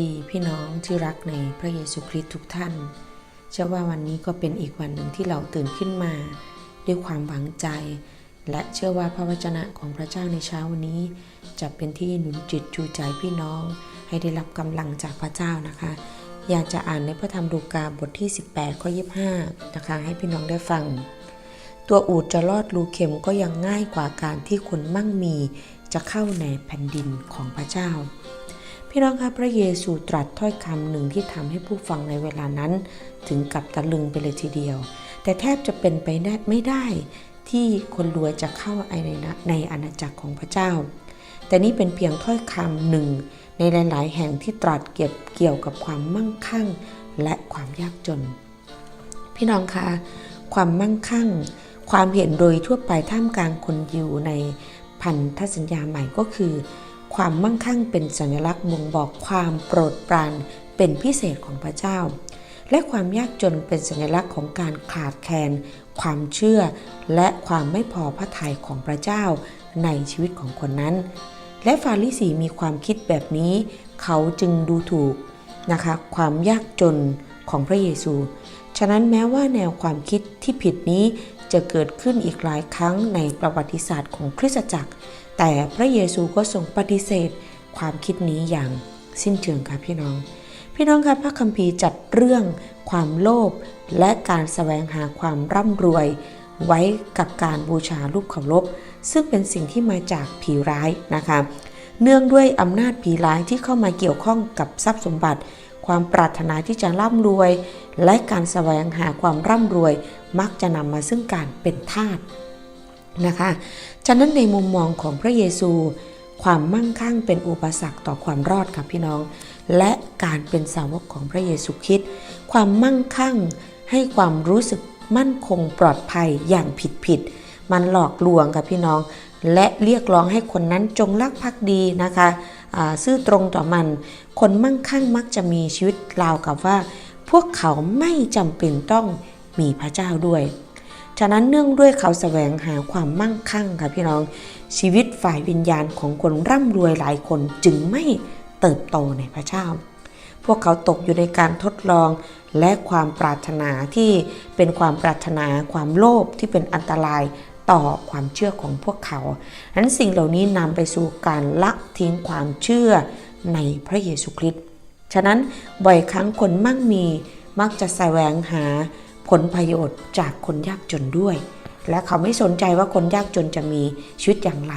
ดีพี่น้องที่รักในพระเยซูคริสต์ทุกท่านเชื่อว่าวันนี้ก็เป็นอีกวันหนึ่งที่เราตื่นขึ้นมา ด้วยความหวังใจ และเชื่อว่าพระวจนะของพระเจ้าในเช้าวันนี้ จะเป็นที่หนุนจิตจูใจพี่น้อง ให้ได้รับกำลังจากพระเจ้านะคะ อยากจะอ่านในพระธรรมลูกาบทที่ 18ข้อ25นะคะให้พี่น้องได้ฟัง ตัวอูดจะลอดรูเข็มก็ยังง่ายกว่าการที่คนมั่งมีจะเข้าในแผ่นดินของพระเจ้า พี่น้องครับพระเยซูตรัสถ้อยคำหนึ่งที่ทำให้ผู้ฟังในเวลานั้น ถึงกับตะลึงไปเลยทีเดียว แต่แทบจะเป็นไปได้ไม่ได้ที่คนรวยจะเข้าในในอาณาจักรของพระเจ้า แต่นี่เป็นเพียงถ้อยคำหนึ่งในหลาย ๆ แห่งที่ตรัสเกี่ยวเกี่ยวกับความมั่งคั่งและความยากจน พี่น้องคะความมั่งคั่ง ความเห็นโดยทั่วไปท่ามกลางคนอยู่ในพันธสัญญาใหม่ก็คือ ความมั่งคั่งเป็นสัญลักษณ์บ่งบอกความโปรดปรานเป็นพิเศษของพระเจ้า และความยากจนเป็นสัญลักษณ์ของการขาดแคลน ความเชื่อ และความไม่พอพระทัยของพระเจ้าในชีวิตของคนนั้น และฟาริสีมีความคิดแบบนี้ เขาจึงดูถูกนะคะความยากจนของพระเยซู ฉะนั้นแม้ว่าแนวความคิดที่ผิดนี้จะเกิดขึ้นอีกหลายครั้งในประวัติศาสตร์ของคริสตจักร แต่พระเยซูก็ทรงปฏิเสธความคิดนี้อย่างสิ้นเชิงค่ะพี่น้อง พี่น้องครับพระคัมภีร์จัดเรื่องความโลภและการแสวงหาความร่ำรวย ไว้กับการบูชารูปเคารพซึ่งเป็นสิ่งที่มาจากผีร้ายนะคะ เนื่องด้วยอำนาจผีร้ายที่เข้ามาเกี่ยวข้องกับทรัพย์สมบัติ ความปรารถนาที่จะร่ำรวย และการแสวงหาความร่ำรวย มักจะนำมาซึ่งการเป็นทาส นะคะ ฉะนั้นในมุมมองของพระเยซู ความมั่งคั่งเป็นอุปสรรคต่อความรอดครับพี่น้อง และการเป็นสาวกของพระเยซูคริสต์ความมั่งคั่งให้ความรู้สึกมั่นคงปลอดภัยอย่างผิดผิดๆมันหลอกลวงกับพี่น้อง และเรียกร้องให้คนนั้นจงรักภักดีนะคะซื่อตรงต่อมัน คนมั่งคั่งมักจะมีชีวิตราวกับว่า พวกเขาไม่จำเป็นต้องมีพระเจ้าด้วย ฉะนั้นเนื่องด้วยเขาแสวงหาความมั่งคั่งค่ะพี่น้องชีวิตฝ่ายวิญญาณของคนร่ำรวยหลายคนจึงไม่เติบโตในพระเจ้า พวกเขาตกอยู่ในการทดลองและความปรารถนาที่เป็นความปรารถนาความโลภที่เป็นอันตรายต่อความเชื่อของพวกเขาฉะนั้นสิ่งเหล่านี้นำไปสู่การละทิ้งความเชื่อในพระเยซูคริสต์ ฉะนั้นบ่อยครั้งคนมั่งมีมักจะแสวงหา ผลประโยชน์จากคนยากจนด้วย และเขาไม่สนใจว่าคนยากจนจะมีชีวิตอย่างไร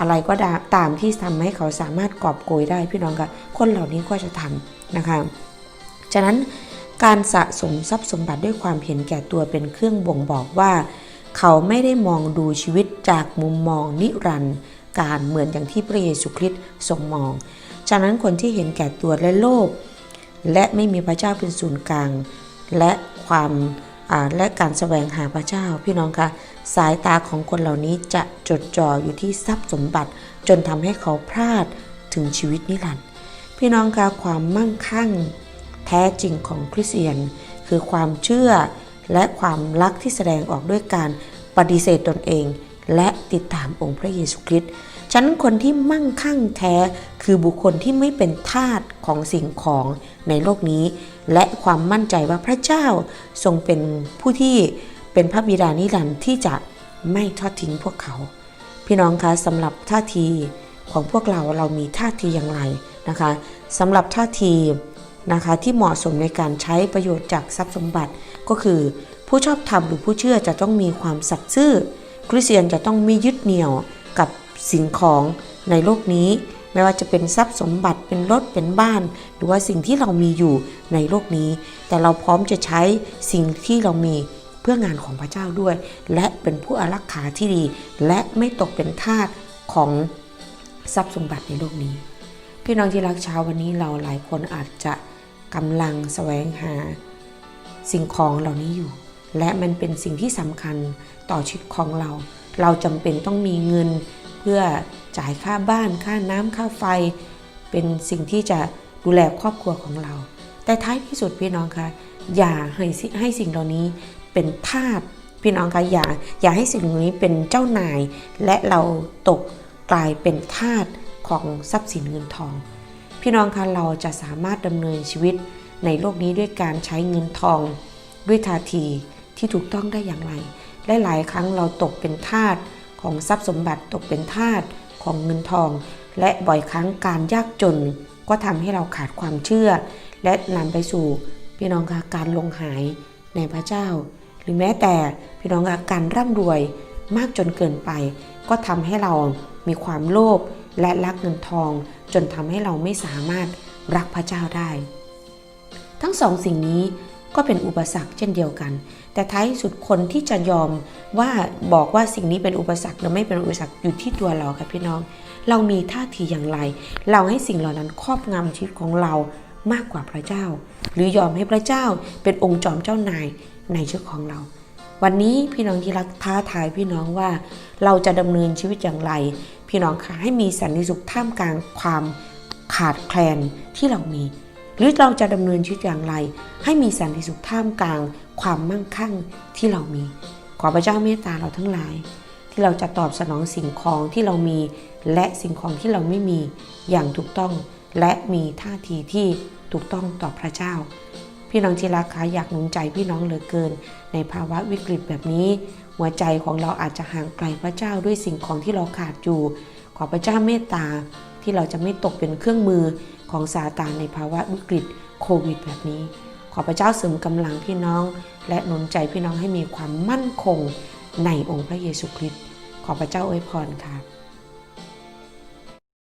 อะไรก็ตามที่ทำให้เขาสามารถกอบโกยได้พี่น้องคะคนเหล่านี้ก็จะทำนะคะฉะนั้นการสะสมทรัพย์สมบัติด้วยความเห็นแก่ตัวเป็นเครื่องบ่งบอกว่า เขาไม่ได้มองดูชีวิตจากมุมมองนิรันดร์การเหมือนอย่างที่พระเยซูคริสต์ทรงมอง ฉะนั้นคนที่เห็นแก่ตัวและโลภและไม่มีพระเจ้าเป็นศูนย์กลาง และความและการแสวงหาพระเจ้าพี่น้องคะสายตาของคนเหล่านี้จะจดจ่ออยู่ที่ทรัพย์สมบัติ จนทำให้เขาพลาดถึงชีวิตนิรันดร์พี่น้องคะความมั่งคั่งแท้จริงของคริสเตียน คือความเชื่อและความรักที่แสดงออกด้วยการปฏิเสธตนเอง และติดตามองค์พระเยซูคริสต์ ฉะนั้นคนที่มั่งคั่งแท้คือบุคคลที่ไม่เป็นทาสของสิ่งของในโลกนี้ และความมั่นใจว่าพระเจ้าทรงเป็นผู้ที่เป็นพระบิดานิรันดร์ที่จะไม่ทอดทิ้งพวกเขา พี่น้องคะสำหรับท่าทีของพวกเราเรามีท่าทีอย่างไรนะคะสำหรับท่าทีนะคะที่เหมาะสมในการใช้ประโยชน์จากทรัพย์สมบัติก็คือ ผู้ชอบธรรมหรือผู้เชื่อจะต้องมีความสัตย์ซื่อ คริสเตียนจะต้องไม่ยึดเหนี่ยวกับ สิ่งของในโลกนี้ ไม่ว่าจะเป็นทรัพย์สมบัติเป็นรถเป็นบ้าน หรือว่าสิ่งที่เรามีอยู่ในโลกนี้ แต่เราพร้อมจะใช้สิ่งที่เรามีเพื่องานของพระเจ้าด้วย และเป็นผู้อารักขาที่ดี และไม่ตกเป็นทาสของทรัพย์สมบัติในโลกนี้ พี่น้องที่รักเช้าวันนี้เราหลายคนอาจจะกำลังแสวงหา สิ่งของเหล่านี้อยู่ และมันเป็นสิ่งที่สำคัญต่อชีวิตของเรา เราจำเป็นต้องมีเงิน เพื่อจ่ายค่าบ้านค่าน้ำค่าไฟ เป็นสิ่งที่จะดูแลครอบครัวของเรา แต่ท้ายที่สุดพี่น้องคะอย่าให้ให้สิ่งเหล่านี้เป็นทาสพี่น้องคะอย่าอย่าให้สิ่งเหล่านี้เป็นเจ้านาย และเราตกกลายเป็นทาสของทรัพย์สินเงินทอง พี่พี่น้องคะเราจะสามารถดำเนินชีวิตในโลกนี้ด้วยการใช้เงินทอง ด้วยท่าทีที่ถูกต้องได้อย่างไร และหลายครั้งเราตกเป็นทาสของทรัพย์สมบัติตกเป็นทาสของเงินทอง และบ่อยครั้งการยากจนก็ทำให้เราขาดความเชื่อ และนำไปสู่พี่น้องคะการลงหายในพระเจ้า หรือแม้แต่พี่น้องคะการร่ำรวยมากจนเกินไป ก็ทำให้เรามีความโลภและรักเงินทอง จนทำให้เราไม่สามารถรักพระเจ้าได้ ทั้งสองสิ่งนี้ก็เป็นอุปสรรคเช่นเดียวกัน แต่ท้ายสุดคนที่จะยอมว่าบอกว่าสิ่งนี้เป็นอุปสรรคหรือไม่เป็นอุปสรรคอยู่ที่ตัวเราค่ะพี่น้อง เรามีท่าทีอย่างไร เราให้สิ่งเหล่านั้นครอบงำชีวิตของเรามากกว่าพระเจ้า หรือยอมให้พระเจ้าเป็นองค์จอมเจ้านายในชีวิตของเรา วันนี้พี่น้องที่รักท้าทายพี่น้องว่าเราจะดำเนินชีวิตอย่างไร พี่น้องคะให้มีสันติสุขท่ามกลางความขาดแคลนที่เรามี หรือเราจะดำเนินชีวิตอย่างไร ให้มีสันติสุขท่ามกลาง ความมั่งคั่งที่เรามี ขอพระเจ้าเมตตาเราทั้งหลาย ที่เราจะตอบสนองสิ่งของที่เรามี และสิ่งของที่เราไม่มีอย่างถูกต้อง และมีท่าทีที่ถูกต้องต่อพระเจ้า พี่น้องที่รักคะอยากหนุนใจพี่น้องเหลือเกิน ในภาวะวิกฤตแบบนี้ หัวใจของเราอาจจะห่างไกลพระเจ้าด้วยสิ่งของที่เราขาดอยู่ ขอพระเจ้าเมตตา ที่เราจะไม่ตกเป็นเครื่องมือของซาตานในภาวะวิกฤตโควิด แบบนี้ ขอพระเจ้าเสริมกำลังพี่น้อง และหนุนใจพี่น้องให้มีความมั่นคงในองค์พระเยซูคริสต์ขอพระเจ้าอวยพรค่ะ